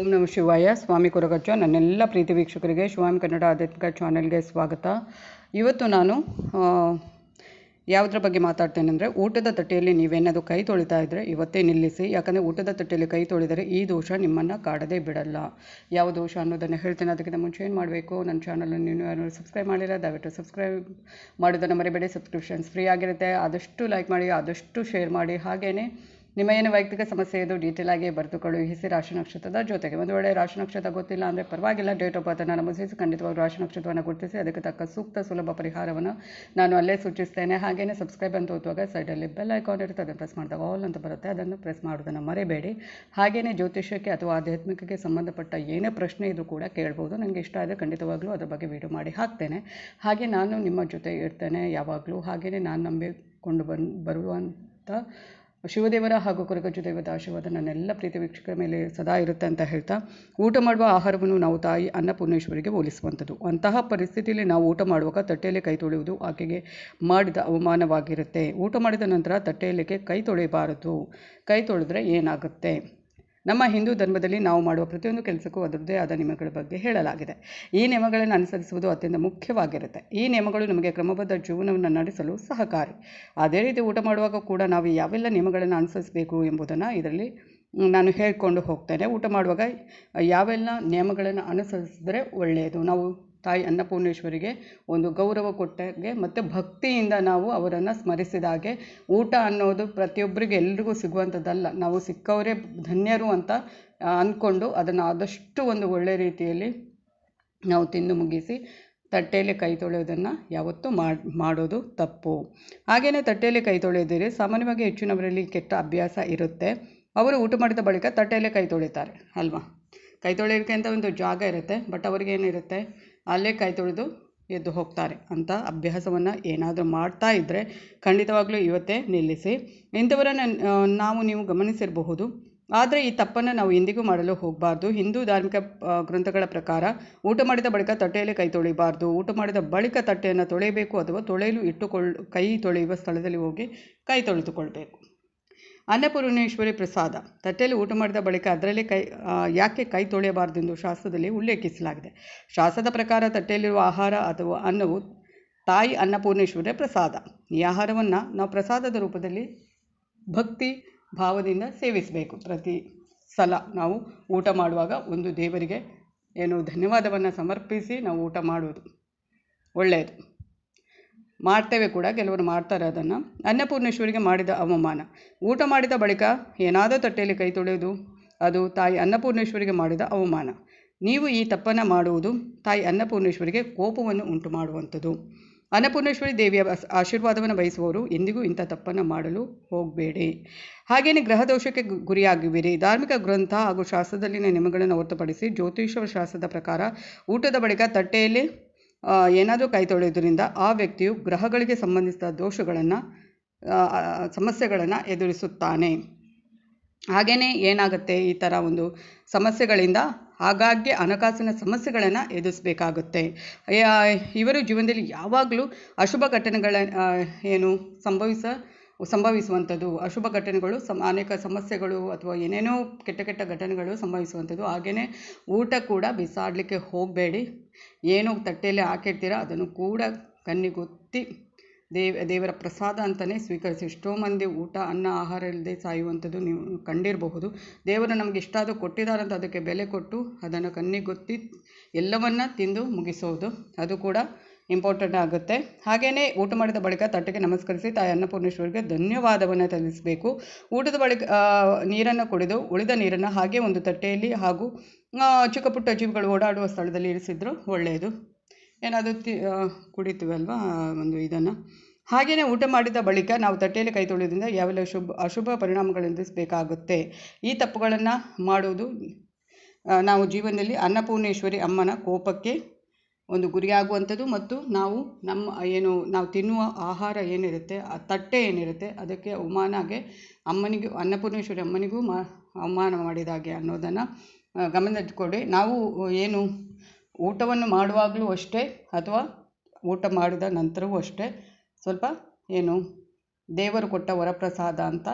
ಓಂ ನಮ ಶಿವಾಯ. ಸ್ವಾಮಿ ಕೊರಗಚ್ಚ ನನ್ನೆಲ್ಲ ಪ್ರೀತಿ ವೀಕ್ಷಕರಿಗೆ ಶಿವಾಮಿ ಕನ್ನಡ ಆಧ್ಯಾತ್ಮಿಕ ಚಾನೆಲ್ಗೆ ಸ್ವಾಗತ. ಇವತ್ತು ನಾನು ಯಾವುದ್ರ ಬಗ್ಗೆ ಮಾತಾಡ್ತೇನೆ ಅಂದರೆ, ಊಟದ ತಟ್ಟೆಯಲ್ಲಿ ನೀವೇನಾದರೂ ಕೈ ತೊಳಿತಾ ಇದ್ದರೆ ಇವತ್ತೇ ನಿಲ್ಲಿಸಿ. ಯಾಕಂದರೆ ಊಟದ ತಟ್ಟೆಯಲ್ಲಿ ಕೈ ತೊಳೆದರೆ ಈ ದೋಷ ನಿಮ್ಮನ್ನು ಕಾಡದೇ ಬಿಡಲ್ಲ. ಯಾವ ದೋಷ ಅನ್ನೋದನ್ನು ಹೇಳ್ತೇನೆ. ಅದಕ್ಕಿಂತ ಮುಂಚೆ ಏನು ಮಾಡಬೇಕು? ನನ್ನ ಚಾನಲನ್ನು ನೀವು ಯಾರು ಸಬ್ಸ್ಕ್ರೈಬ್ ಮಾಡಿಲ್ಲ, ದಯವಿಟ್ಟು ಸಬ್ಸ್ಕ್ರೈಬ್ ಮಾಡೋದನ್ನು ಮರಿಬೇಡಿ. ಸಬ್ಸ್ಕ್ರಿಪ್ಷನ್ಸ್ ಫ್ರೀ ಆಗಿರುತ್ತೆ. ಆದಷ್ಟು ಲೈಕ್ ಮಾಡಿ, ಆದಷ್ಟು ಶೇರ್ ಮಾಡಿ. ಹಾಗೆಯೇ ನಿಮ್ಮ ಏನು ವೈಯಕ್ತಿಕ ಸಮಸ್ಯೆ ಇದು ಡೀಟೇಲ್ ಆಗಿ ಬರೆದುಕೊಳ್ಳಿ. ಹಿಸಿ ರಾಶಿ ನಕ್ಷತ್ರದ ಜೊತೆಗೆ. ಒಂದು ವೇಳೆ ರಾಶಿ ನಕ್ಷತ್ರ ಗೊತ್ತಿಲ್ಲ ಅಂದರೆ ಪರವಾಗಿಲ್ಲ. ಡೇಟ್ ಆಫ್ ಬರ್ತನ್ನು ನಮೂದಿಸಿ ಖಂಡಿತವಾಗಿ ರಾಶಿ ನಕ್ಷತ್ರವನ್ನು ಗುರುತಿಸಿ, ಅದಕ್ಕೆ ತಕ್ಕ ಸೂಕ್ತ ಸುಲಭ ಪರಿಹಾರವನ್ನು ನಾನು ಅಲ್ಲೇ ಸೂಚಿಸ್ತೇನೆ. ಹಾಗೆಯೇ ಸಬ್ಸ್ಕ್ರೈಬ್ ಅಂತ ಓದುವಾಗ ಸೈಡಲ್ಲಿ ಬೆಲ್ ಐಕಾನ್ ಇರುತ್ತೆ, ಅದನ್ನು ಪ್ರೆಸ್ ಮಾಡಿದಾಗ ಆಲ್ ಅಂತ ಬರುತ್ತೆ. ಅದನ್ನು ಪ್ರೆಸ್ ಮಾಡೋದನ್ನು ಮರೆಯಬೇಡಿ ಹಾಗೆಯೇ ಜ್ಯೋತಿಷ್ಯಕ್ಕೆ ಅಥವಾ ಆಧ್ಯಾತ್ಮಿಕಕ್ಕೆ ಸಂಬಂಧಪಟ್ಟ ಏನೇ ಪ್ರಶ್ನೆ ಇದ್ರೂ ಕೂಡ ಕೇಳ್ಬೋದು. ನನಗೆ ಇಷ್ಟ ಆದರೆ ಖಂಡಿತವಾಗ್ಲೂ ಅದರ ಬಗ್ಗೆ ವಿಡಿಯೋ ಮಾಡಿ ಹಾಕ್ತೇನೆ. ಹಾಗೆ ನಾನು ನಿಮ್ಮ ಜೊತೆ ಇರ್ತೇನೆ ಯಾವಾಗಲೂ. ಹಾಗೆಯೇ ನಾನು ನಂಬಿಕೊಂಡು ಬಂದು ಬರುವಂಥ ಶಿವದೇವರ ಹಾಗೂ ಕೊರಗಜ್ಜು ದೇವದ ಆಶೀರ್ವಾದ ನನ್ನೆಲ್ಲ ಪ್ರೀತಿ ವೀಕ್ಷಕರ ಮೇಲೆ ಸದಾ ಇರುತ್ತೆ ಅಂತ ಹೇಳ್ತಾ, ಊಟ ಮಾಡುವ ಆಹಾರವನ್ನು ನಾವು ತಾಯಿ ಅನ್ನಪೂರ್ಣೇಶ್ವರಿಗೆ ಹೋಲಿಸುವಂಥದ್ದು. ಅಂತಹ ಪರಿಸ್ಥಿತಿಯಲ್ಲಿ ನಾವು ಊಟ ಮಾಡುವಾಗ ತಟ್ಟೆಯಲ್ಲಿ ಕೈ ತೊಳೆಯುವುದು ಆಕೆಗೆ ಮಾಡಿದ ಅವಮಾನವಾಗಿರುತ್ತೆ. ಊಟ ಮಾಡಿದ ನಂತರ ತಟ್ಟೆಯಲ್ಲಿಗೆ ಕೈ ತೊಳೆಯಬಾರದು. ಕೈ ತೊಳೆದ್ರೆ ಏನಾಗುತ್ತೆ? ನಮ್ಮ ಹಿಂದೂ ಧರ್ಮದಲ್ಲಿ ನಾವು ಮಾಡುವ ಪ್ರತಿಯೊಂದು ಕೆಲಸಕ್ಕೂ ಅದರದ್ದೇ ಆದ ನಿಯಮಗಳ ಬಗ್ಗೆ ಹೇಳಲಾಗಿದೆ. ಈ ನಿಯಮಗಳನ್ನು ಅನುಸರಿಸುವುದು ಅತ್ಯಂತ ಮುಖ್ಯವಾಗಿರುತ್ತೆ. ಈ ನಿಯಮಗಳು ನಮಗೆ ಕ್ರಮಬದ್ಧ ಜೀವನವನ್ನು ನಡೆಸಲು ಸಹಕಾರಿ. ಅದೇ ರೀತಿ ಊಟ ಮಾಡುವಾಗ ಕೂಡ ನಾವು ಯಾವೆಲ್ಲ ನಿಯಮಗಳನ್ನು ಅನುಸರಿಸಬೇಕು ಎಂಬುದನ್ನು ಇದರಲ್ಲಿ ನಾನು ಹೇಳಿಕೊಂಡು ಹೋಗ್ತೇನೆ. ಊಟ ಮಾಡುವಾಗ ಯಾವೆಲ್ಲ ನಿಯಮಗಳನ್ನು ಅನುಸರಿಸಿದ್ರೆ ಒಳ್ಳೆಯದು? ನಾವು ತಾಯಿ ಅನ್ನಪೂರ್ಣೇಶ್ವರಿಗೆ ಒಂದು ಗೌರವ ಕೊಟ್ಟಾಗೆ ಮತ್ತು ಭಕ್ತಿಯಿಂದ ನಾವು ಅವರನ್ನು ಸ್ಮರಿಸಿದಾಗೆ ಊಟ ಅನ್ನೋದು ಪ್ರತಿಯೊಬ್ಬರಿಗೆ ಎಲ್ರಿಗೂ ಸಿಗುವಂಥದ್ದಲ್ಲ. ನಾವು ಸಿಕ್ಕವರೇ ಧನ್ಯರು ಅಂತ ಅಂದ್ಕೊಂಡು ಅದನ್ನು ಆದಷ್ಟು ಒಂದು ಒಳ್ಳೆಯ ರೀತಿಯಲ್ಲಿ ನಾವು ತಿಂದು ಮುಗಿಸಿ ತಟ್ಟೆಯಲ್ಲಿ ಕೈ ತೊಳೆಯೋದನ್ನು ಯಾವತ್ತೂ ಮಾಡಿ, ಮಾಡೋದು ತಪ್ಪು. ಹಾಗೆಯೇ ತಟ್ಟೆಯಲ್ಲಿ ಕೈ ತೊಳೆಯೋದಿರಿ ಸಾಮಾನ್ಯವಾಗಿ ಹೆಚ್ಚಿನವರಲ್ಲಿ ಕೆಟ್ಟ ಅಭ್ಯಾಸ ಇರುತ್ತೆ. ಅವರು ಊಟ ಮಾಡಿದ ಬಳಿಕ ತಟ್ಟೆಯಲ್ಲೇ ಕೈ ತೊಳಿತಾರೆ, ಅಲ್ವಾ? ಕೈ ತೊಳೆಯೋಕ್ಕೆ ಅಂತ ಒಂದು ಜಾಗ ಇರುತ್ತೆ, ಬಟ್ ಅವ್ರಿಗೇನಿರುತ್ತೆ? ಅಲ್ಲೇ ಕೈ ತೊಳೆದು ಎದ್ದು ಹೋಗ್ತಾರೆ. ಅಂತ ಅಭ್ಯಾಸವನ್ನು ಏನಾದರೂ ಮಾಡ್ತಾ ಇದ್ದರೆ ಖಂಡಿತವಾಗ್ಲೂ ಇವತ್ತೇ ನಿಲ್ಲಿಸಿ. ಇಂಥವರನ್ನು ನಾವು ನೀವು ಗಮನಿಸಿರಬಹುದು. ಆದರೆ ಈ ತಪ್ಪನ್ನು ನಾವು ಎಂದಿಗೂ ಮಾಡಲು ಹೋಗಬಾರ್ದು. ಹಿಂದೂ ಧಾರ್ಮಿಕ ಗ್ರಂಥಗಳ ಪ್ರಕಾರ ಊಟ ಮಾಡಿದ ಬಳಿಕ ತಟ್ಟೆಯಲ್ಲಿ ಕೈ ತೊಳಿಬಾರ್ದು. ಊಟ ಮಾಡಿದ ಬಳಿಕ ತಟ್ಟೆಯನ್ನು ತೊಳೆಯಬೇಕು ಅಥವಾ ತೊಳೆಯಲು ಇಟ್ಟುಕೊಳ್ಳ, ಕೈ ತೊಳೆಯುವ ಸ್ಥಳದಲ್ಲಿ ಹೋಗಿ ಕೈ ತೊಳೆದುಕೊಳ್ಬೇಕು. ಅನ್ನಪೂರ್ಣೇಶ್ವರಿ ಪ್ರಸಾದ. ತಟ್ಟೆಯಲ್ಲಿ ಊಟ ಮಾಡಿದ ಬಳಿಕ ಅದರಲ್ಲಿ ಕೈ ಯಾಕೆ ಕೈ ತೊಳೆಯಬಾರದೆಂದು ಶಾಸ್ತ್ರದಲ್ಲಿ ಉಲ್ಲೇಖಿಸಲಾಗಿದೆ. ಶಾಸ್ತ್ರದ ಪ್ರಕಾರ ತಟ್ಟೆಯಲ್ಲಿರುವ ಆಹಾರ ಅಥವಾ ಅನ್ನವು ತಾಯಿ ಅನ್ನಪೂರ್ಣೇಶ್ವರಿ ಪ್ರಸಾದ. ಈ ಆಹಾರವನ್ನು ನಾವು ಪ್ರಸಾದದ ರೂಪದಲ್ಲಿ ಭಕ್ತಿ ಭಾವದಿಂದ ಸೇವಿಸಬೇಕು. ಪ್ರತಿ ಸಲ ನಾವು ಊಟ ಮಾಡುವಾಗ ಒಂದು ದೇವರಿಗೆ ಏನು ಧನ್ಯವಾದವನ್ನು ಸಮರ್ಪಿಸಿ ನಾವು ಊಟ ಮಾಡುವುದು ಒಳ್ಳೆಯದು. ಮಾಡ್ತೇವೆ ಕೂಡ ಕೆಲವರು ಮಾಡ್ತಾರೆ ಅದನ್ನು. ಅನ್ನಪೂರ್ಣೇಶ್ವರಿಗೆ ಮಾಡಿದ ಅವಮಾನ. ಊಟ ಮಾಡಿದ ಬಳಿಕ ಏನಾದರೂ ತಟ್ಟೆಯಲ್ಲಿ ಕೈ ತೊಳೆಯೋದು ಅದು ತಾಯಿ ಅನ್ನಪೂರ್ಣೇಶ್ವರಿಗೆ ಮಾಡಿದ ಅವಮಾನ. ನೀವು ಈ ತಪ್ಪನ್ನು ಮಾಡುವುದು ತಾಯಿ ಅನ್ನಪೂರ್ಣೇಶ್ವರಿಗೆ ಕೋಪವನ್ನು ಉಂಟು ಮಾಡುವಂಥದ್ದು. ಅನ್ನಪೂರ್ಣೇಶ್ವರಿ ದೇವಿಯ ಆಶೀರ್ವಾದವನ್ನು ಬಯಸುವವರು ಎಂದಿಗೂ ಇಂಥ ತಪ್ಪನ್ನು ಮಾಡಲು ಹೋಗಬೇಡಿ. ಹಾಗೆಯೇ ಗ್ರಹ ದೋಷಕ್ಕೆ ಗುರಿಯಾಗುವಿರಿ. ಧಾರ್ಮಿಕ ಗ್ರಂಥ ಹಾಗೂ ಶಾಸ್ತ್ರದಲ್ಲಿನ ನಿಯಮಗಳನ್ನು ಹೊರತುಪಡಿಸಿ ಜ್ಯೋತಿಷ್ಯ ಶಾಸ್ತ್ರದ ಪ್ರಕಾರ ಊಟದ ಬಳಿಕ ತಟ್ಟೆಯಲ್ಲಿ ಏನಾದರೂ ಕೈ ತೊಳೆಯೋದ್ರಿಂದ ಆ ವ್ಯಕ್ತಿಯು ಗ್ರಹಗಳಿಗೆ ಸಂಬಂಧಿಸಿದ ದೋಷಗಳನ್ನು ಸಮಸ್ಯೆಗಳನ್ನು ಎದುರಿಸುತ್ತಾನೆ. ಹಾಗೆಯೇ ಏನಾಗುತ್ತೆ? ಈ ಥರ ಒಂದು ಸಮಸ್ಯೆಗಳಿಂದ ಆಗಾಗ್ಗೆ ಹಣಕಾಸಿನ ಸಮಸ್ಯೆಗಳನ್ನು ಎದುರಿಸಬೇಕಾಗುತ್ತೆ. ಇವರು ಜೀವನದಲ್ಲಿ ಯಾವಾಗಲೂ ಅಶುಭ ಘಟನೆಗಳ ಏನು ಸಂಭವಿಸ ಸಂಭವಿಸುವಂಥದ್ದು. ಅಶುಭ ಘಟನೆಗಳು ಸಮ ಅನೇಕ ಸಮಸ್ಯೆಗಳು ಅಥವಾ ಏನೇನೋ ಕೆಟ್ಟ ಕೆಟ್ಟ ಘಟನೆಗಳು ಸಂಭವಿಸುವಂಥದ್ದು. ಹಾಗೆಯೇ ಊಟ ಕೂಡ ಬಿಸಾಡಲಿಕ್ಕೆ ಹೋಗಬೇಡಿ. ಏನು ತಟ್ಟೆಯಲ್ಲಿ ಹಾಕಿರ್ತೀರ ಅದನ್ನು ಕೂಡ ಕಣ್ಣಿಗೊತ್ತಿ ದೇವ, ದೇವರ ಪ್ರಸಾದ ಅಂತಲೇ ಸ್ವೀಕರಿಸಿ. ಎಷ್ಟೋ ಮಂದಿ ಊಟ, ಅನ್ನ, ಆಹಾರ ಇಲ್ಲದೆ ಸಾಯುವಂಥದ್ದು ನೀವು ಕಂಡಿರಬಹುದು. ದೇವರು ನಮಗೆ ಇಷ್ಟ ಕೊಟ್ಟಿದ್ದಾರೆ ಕೊಟ್ಟಿದ್ದಾರಂತ ಅದಕ್ಕೆ ಬೆಲೆ ಕೊಟ್ಟು ಅದನ್ನು ಕಣ್ಣಿಗೊತ್ತಿ ಎಲ್ಲವನ್ನ ತಿಂದು ಮುಗಿಸೋದು. ಅದು ಕೂಡ ಇಂಪಾರ್ಟೆಂಟ್ ಆಗುತ್ತೆ. ಹಾಗೆಯೇ ಊಟ ಮಾಡಿದ ಬಳಿಕ ತಟ್ಟೆಗೆ ನಮಸ್ಕರಿಸಿ ತಾಯಿ ಅನ್ನಪೂರ್ಣೇಶ್ವರಿಗೆ ಧನ್ಯವಾದವನ್ನು ತಿಳಿಸಬೇಕು. ಊಟದ ಬಳಿಕ ನೀರನ್ನು ಕುಡಿದು ಉಳಿದ ನೀರನ್ನು ಹಾಗೆ ಒಂದು ತಟ್ಟೆಯಲ್ಲಿ ಹಾಗೂ ಚಿಕ್ಕ ಪುಟ್ಟ ಜೀವಿಗಳು ಓಡಾಡುವ ಸ್ಥಳದಲ್ಲಿ ಇರಿಸಿದ್ರು ಒಳ್ಳೆಯದು. ಏನಾದರೂ ತಿ ಕುಡಿತೀವಲ್ವಾ ಒಂದು ಇದನ್ನು. ಹಾಗೆಯೇ ಊಟ ಮಾಡಿದ ಬಳಿಕ ನಾವು ತಟ್ಟೆಯಲ್ಲಿ ಕೈ ತೊಳೆಯೋದ್ರಿಂದ ಯಾವೆಲ್ಲ ಶುಭ, ಅಶುಭ ಪರಿಣಾಮಗಳು ಎದುರಿಸಬೇಕಾಗುತ್ತೆ. ಈ ತಪ್ಪುಗಳನ್ನು ಮಾಡುವುದು ನಾವು ಜೀವನದಲ್ಲಿ ಅನ್ನಪೂರ್ಣೇಶ್ವರಿ ಅಮ್ಮನ ಕೋಪಕ್ಕೆ ಒಂದು ಗುರಿಯಾಗುವಂಥದ್ದು ಮತ್ತು ನಾವು ನಮ್ಮ ಏನು ನಾವು ತಿನ್ನುವ ಆಹಾರ ಏನಿರುತ್ತೆ, ಆ ತಟ್ಟೆ ಏನಿರುತ್ತೆ, ಅದಕ್ಕೆ ಅವಮಾನಾಗೆ ಅಮ್ಮನಿಗೂ, ಅನ್ನಪೂರ್ಣೇಶ್ವರಿ ಅಮ್ಮನಿಗೂ ಮಾ, ಅವಮಾನ ಮಾಡಿದಾಗೆ ಅನ್ನೋದನ್ನು ಗಮನದಲ್ಲಿಟ್ಕೊಳ್ಳಿ ನಾವು ಏನು ಊಟವನ್ನು ಮಾಡುವಾಗಲೂ ಅಷ್ಟೇ ಅಥವಾ ಊಟ ಮಾಡಿದ ನಂತರವೂ ಅಷ್ಟೇ ಸ್ವಲ್ಪ ಏನು ದೇವರು ಕೊಟ್ಟ ವರಪ್ರಸಾದ ಅಂತ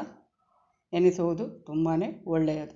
ಎನಿಸುವುದು ತುಂಬಾ ಒಳ್ಳೆಯದು.